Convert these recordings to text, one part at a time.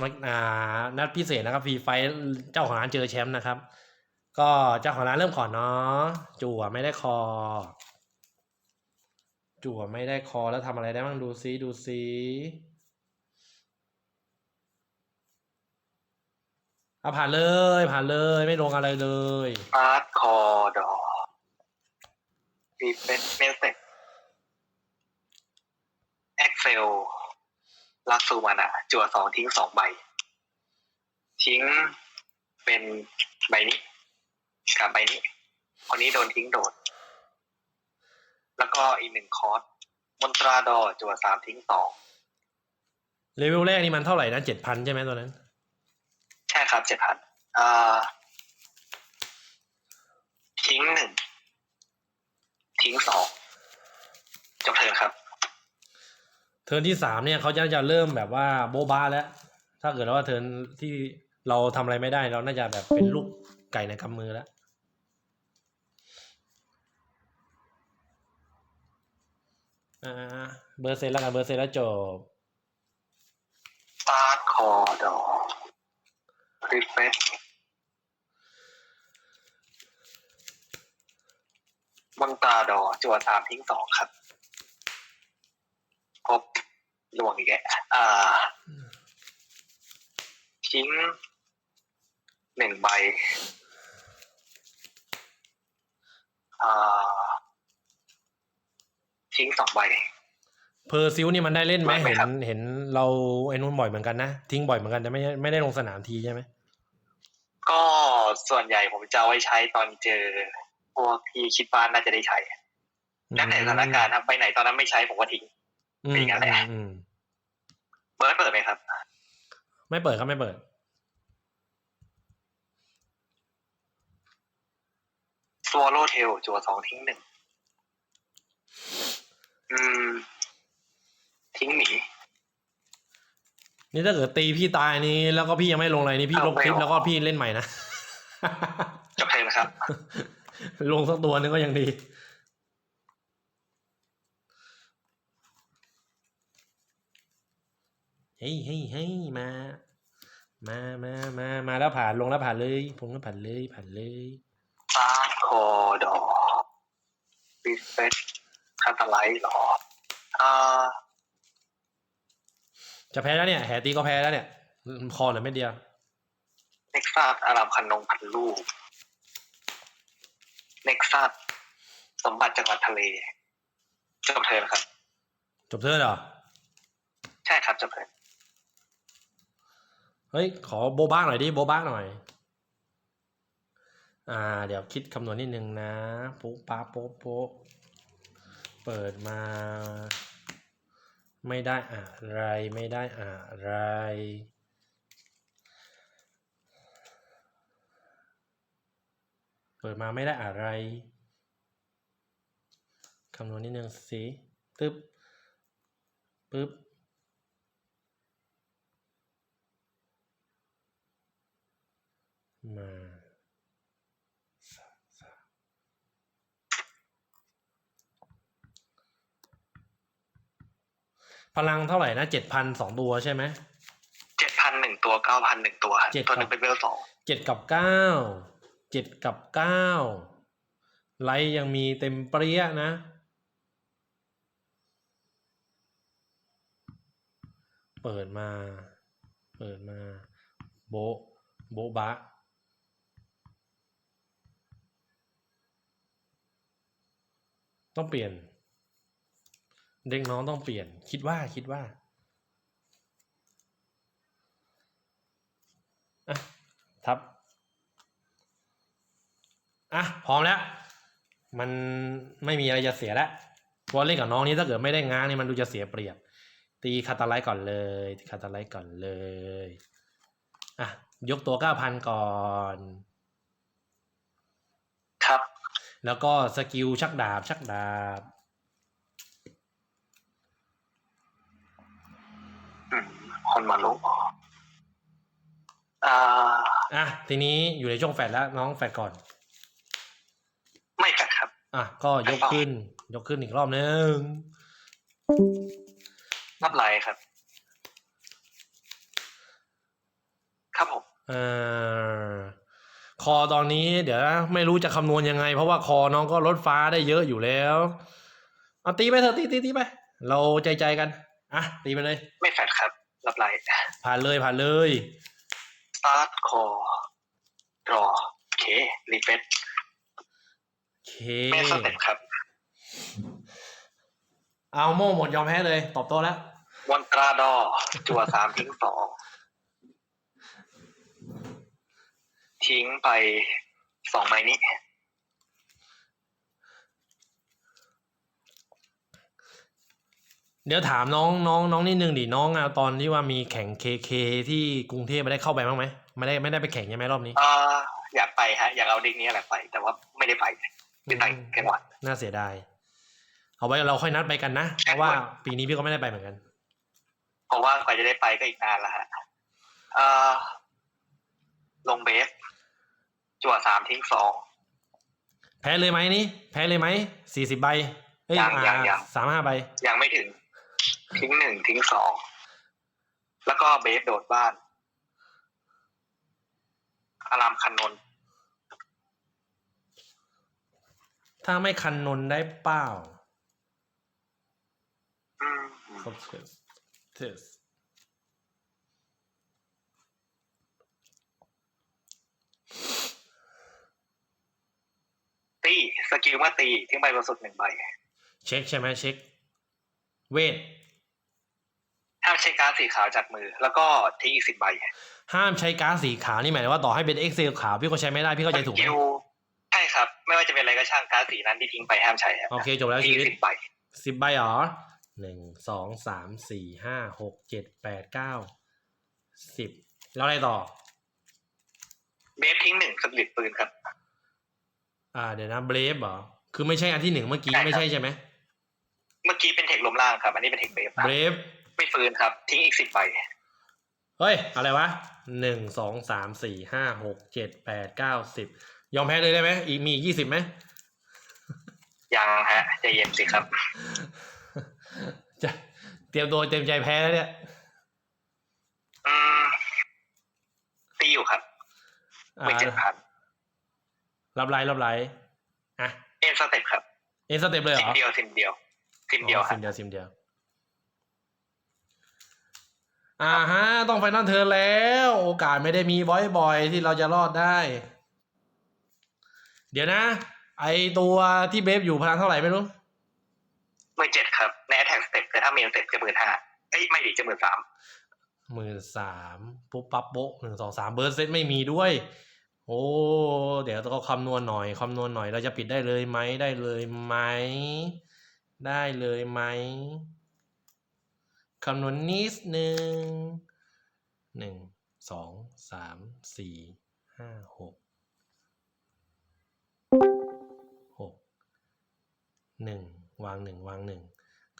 มาอ่านัดพิเศษนะครับฟรีไฟท์เจ้าของร้านเจอแชมป์นะครับ ก็เจ้าของร้านเริ่มก่อนเนาะจั่วไม่ได้คอ จั่วไม่ได้คอแล้วทำอะไรได้บ้างดูซิดูซิเอาผ่านเลย ผ่านเลยไม่ลงอะไรเลยอาร์ตคอดอรีเฟนเมลเซกเอ็กเซล ลักซูมานะจั่วสองทิ้งสองใบ ทิ้งเป็นใบนี้กับใบนี้คนนี้โดนทิ้งโดด แล้วก็อีกหนึ่งคอร์สมอนตราดอจั่วสามทิ้งสองเลเวลแรกนี่มันเท่าไหร่นะเจ็ดพันใช่ไหมตัวนั้น ใช่ครับเจ็ดพันอ่าทิ้งหนึ่งทิ้งสองจบเทิร์นครับ เทิร์นที่สามเนี่ยเขาจะจะเริ่มแบบว่าโบ๊ะบ้าแล้ว ถ้าเกิดว่าเทิร์นที่เราทำอะไรไม่ได้เราน่าจะแบบเป็นลูกไก่ในกำมือแล้วอ่าเบอร์เซนแล้วกันเบอร์เซนแล้วจบตาคอดอรีเฟสมอนตาดอจัวสามทิ้งสองครับคร บลวงอีกแล้วอ่าทิ้งหนึ่งใบอ่าทิ้งสองใบเพอร์ซิลนี่มันได้เล่นไหมไม่เห็นครับเห็นเราไอ้นู้นบ่อยเหมือนกันนะ ทิ้งบ่อยเหมือนกันแต่ไม่ไม่ได้ลงสนามทีใช่ไหมก็ส่วนใหญ่ผมจะเอาไว้ใช้ตอนเจอพวกที่คิดว่าน่าจะได้ใช้แล้วแต่สถานการณ์ครับไปไหนตอนนั้นไม่ใช้ผมก็ทิ้งอืมเป็นอย่างนั้นแหละอืมอืม เบิร์ดเปิดไหมครับ ไม่เปิดครับไม่เปิดสวอโลเทลจัวสองทิ้งหนึ่ง อืม ทิ้งหมี นี่ถ้าเกิดตีพี่ตายนี่แล้วก็พี่ยังไม่ลงอะไรนี่พี่ลบคลิปเอาไม่ออกแล้วก็พี่เล่นใหม่นะ จบเพลงนะครับ ลงสักตัวนึงก็ยังดี เฮ้ยเฮ้ยเฮ้ยมา มามามามาแล้วผ่านลงแล้วผ่านเลยผมก็ผ่านเลยผ่านเลยตาร์คอดอรีเฟสคาตาไลท์หรออ่าจะแพ้แล้วเนี่ยแหตีก็แพ้แล้วเนี่ยคอเหลือไม่เดียวเน็กซัสอารามคันนงพันลูกเน็กซัสสมบัติจังหวัดทะเลจบเทิร์นครับ จบเธอเหรอ ใช่ครับจบเทิร์น เฮ้ย ขอโบะบ้าหน่อยดิโบะบ้าหน่อย อ่า เดี๋ยวคิดคำนวณนิดนึงนะปุ๊บป๊าโป๊ะโป๊ะเปิดมา ไม่ได้อะไรไม่ได้อะไร เปิดมาไม่ได้อะไรคำนวณนิดนึงสิตึ๊บปึ๊บ มาสามสามพลังเท่าไหร่นะเจ็ดพันสองตัวใช่ไหมเจ็ดพันหนึ่งตัวเก้าพันหนึ่งตัวครับเจ็ดตัวหครันึ่บงเป็นเวลสองเจ็ดกับเก้าเจ็ดกับเก้าไลท์ยังมีเต็มเปรี้ยนะ เปิดมา เปิดมา โบะโบะบะ ต้องเปลี่ยน เด็กน้องต้องเปลี่ยน คิดว่าคิดว่าอะทับอะพร้อมแล้ว มันไม่มีอะไรจะเสียแล้วเพราะเล่นกับน้องนี้ถ้าเกิดไม่ได้ง้างนี่มันดูจะเสียเปรียบ ตีคาตาไลท์ก่อนเลยคาตาไลท์ก่อนเลย อะ ยกตัวเก้าพันก่อน แล้วก็สกิลชักดาบ ชักดาบอืมคนมาลุกอ่าอะทีนี้อยู่ในช่วงแฟดแล้วน้องแฟดก่อน ไม่แฟดครับ อะก็ยกขึ้น ยกขึ้นอีกรอบนึงรับไลน์ครับ ครับผมเออ คอตอนนี้เดี๋ยวนะไม่รู้จะคำนวณยังไง เพราะว่าคอน้องก็ลดฟ้าได้เยอะอยู่แล้วเอาตีไปเถอะตีตีตีไป เราใจใจกันอะตีไปเลย ไม่แฟดครับ รับไลท์ผ่านเลยผ่านเลยสตาร์ทคอรอโอเครีเฟซโอเคเมสเต็ปครับ เอาโม่หมดยอมแพ้เลย ตอบโต้แล้วมอนตราดอจัวสามทิ้งสอง ทิ้งไปสองใบนี้ เดี๋ยวถามน้องน้องน้องนิดนึงดิน้องอะตอนที่ว่ามีแข่งเคเคที่กรุงเทพไม่ได้เข้าไปบ้างไหมไม่ได้ไม่ได้ไปแข่งใช่ไหมรอบนี้อ่าอยากไปฮะ อยากเอาเด็กนี้แหละไป แต่ว่าไม่ได้ไปไปต่างจังหวัดน่าเสียดายเอาไว้เราค่อยนัดไปกันนะเพราะว่าปีนี้พี่ก็ไม่ได้ไปเหมือนกัน เพราะว่ากว่าจะได้ไปก็อีกนานละฮะเอ่อลงเบส จั่วสามทิ้งสองแพ้เลยไหมนี่ แพ้เลยไหมสี่สิบใบเอ้ยยังยังยัง สามห้าใบ ยังไม่ถึง ทิ้งหนึ่งทิ้งสองแล้วก็เบสโดดบ้าน อารามคันนนท์ถ้าไม่คันนนได้เป้าอืมโอเคเทส ตีส กิลเมื่อตีทิ้งใบบนสุดหนึ่งใบ เช็คใช่ไหมเช็ค เวท ห้ามใช้การดสีขาวจากมือ แล้วก็ทิ้งอีกสิบใบห้ามใช้การ์ดสีขาวนี่หมายถึงว่าต่อให้เป็น Excel ขาวพี่ก็ใช้ไม่ได้พี่เข้าใจถูกไหมสลใช่ครับ ไม่ว่าจะเป็นอะไรก็ช่างการดสีนั้นที่ทิ้งไปห้ามใช้ครับโอเคจบแล้วทิ้ชีงวิตสิบใบสิบใบเหรอหนึ่งสองสามสี่ห้าหกเจ็ดแปดเก้าสิบแล้วอะไรต่อเบสทิ้งหนึ่งสลิดปืนครับ อ่า เดี๋ยวนะเบรฟเหรอ คือไม่ใช่อันที่หนึ่งเมื่อกี้ใช่ครับ ไม่ใช่ใช่ไหมเมื่อกี้เป็นเทคลมล่างครับ อันนี้เป็นเทคเบสครับเบรฟไม่ฟื้นครับ ทิ้งอีกสิบใบเฮ้ย อะไรวะหนึ่งสองสามสี่ห้าหกเจ็ดแปดเก้าสิบยอมแพ้เลยได้ไหมอีกมียี่สิบไหม ยังฮะใจเย็นสิครับ จะเตรียมตัวเตรียมใจแพ้แล้วเนี่ย อืมตีอยู่ครับอ่าไม่เจ็ดพันรับไลน์รับไลน์อะเอ็น สเต็ปครับเอ็นสเต็ปเลยเหรซิมอเดียวซิมเดียวซิมเดียวอ๋อครัซิบมเดียวซิมเดียว อ่าฮะ ต้องไฟนอลเทิร์นแล้ว โอกาสไม่ได้มีบ่อยๆ ที่เราจะรอดได้ เดี๋ยวนะ ไอตัวที่เบฟอยู่พลังเท่าไหร่ไม่รู้ หมื่นเจ็ดครับในแท็กสเต็ปแต่ถ้าเมนสเต็ปจะหมื่นห้าเอ้ยไม่ดีจะหมื่นสามหมื่นสามปุ๊บปั๊บโบ๊ะหนึ่งสองสามเบิร์ดเซตไม่มีด้วย โอ้ เดี๋ยวต้องคำนวณหน่อยคำนวณหน่อย เราจะปิดได้เลยไหมได้เลยไหมได้เลยไหมคำนวณนิดหนึ่งหนึ่งสองสามสี่ห้าหกหกหนึ่งวางหนึ่งวางหนึ่ง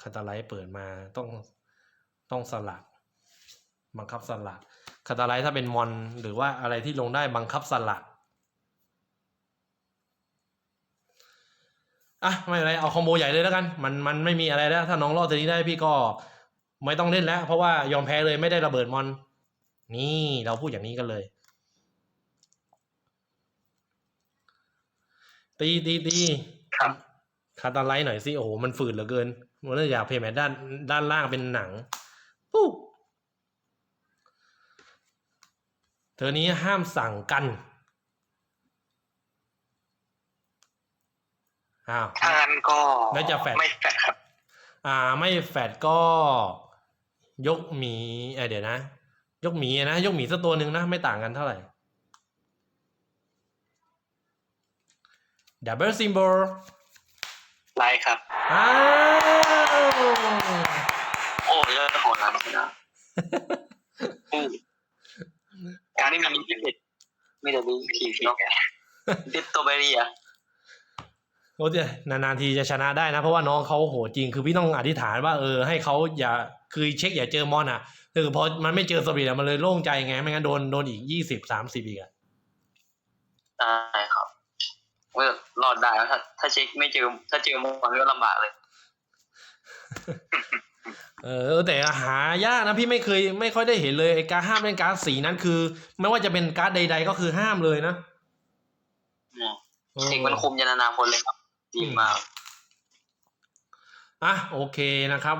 คาตาไลท์เปิดมาต้องต้องสลักบังคับสลัก คาตาไลท์ถ้าเป็นมอน หรือว่าอะไรที่ลงได้บังคับสลักอะไม่เป็นไรเอาคอมโบใหญ่เลยแล้วกัน มันมันไม่มีอะไรแล้ว ถ้าน้องรอดตัวนี้ได้พี่ก็ไม่ต้องเล่นแล้ว เพราะว่ายอมแพ้เลยไม่ได้ระเบิดมอน นี่เราพูดอย่างนี้กันเลย ตีตีตีครับคาตาไลท์หน่อยสิโอ้โหมันฝืดเหลือเกินมันเลยอยากเพย์แมทด้านด้านล่างเป็นหนังปุ๊บ เธอนี้ห้ามสั่งกันอ้าวถ้างั้นก็แล้วจะแฟดไม่แฟดครับ อ่า ไม่แฟดก็ยกหมีเอ้ยเดี๋ยวนะ ยกหมีอะนะยกหมีสักตัวหนึ่งนะ ไม่ต่างกันเท่าไหร่ Double symbol ไลท์ครับ อ้าว โอ้เลิศโหดล้ำนะอืม การไม่มีพิเศษไม่ได้มีทีเนาะดิสโตเบรีอะโอ้ยนานๆทีจะชนะได้นะ เพราะว่าน้องเขาโหดจริงคือพี่ต้องอธิษฐานว่าเออให้เขาอย่าคือเช็คอย่าเจอมอนอะคือพอมันไม่เจอสปีดอะมันเลยโล่งใจไงไม่งั้นโดนโดนอีกยี่สิบสามสิบอีกอะใช่ครับว่ารอดได้แล้วถ้าถ้าเช็คไม่เจอ ถ้าเจอมอนก็ลำบากเลย เออแต่หายากนะพี่ไม่เคยไม่ค่อยได้เห็นเลยไอ้การห้ามเล่นการ์ดสีนั้นคือ ไม่ว่าจะเป็นการ์ดใด ๆ ก็คือห้ามเลยนะเนี่ยออเด็กมันคุมยันอนาคตเลยครับดีมากอะโอเคนะครับ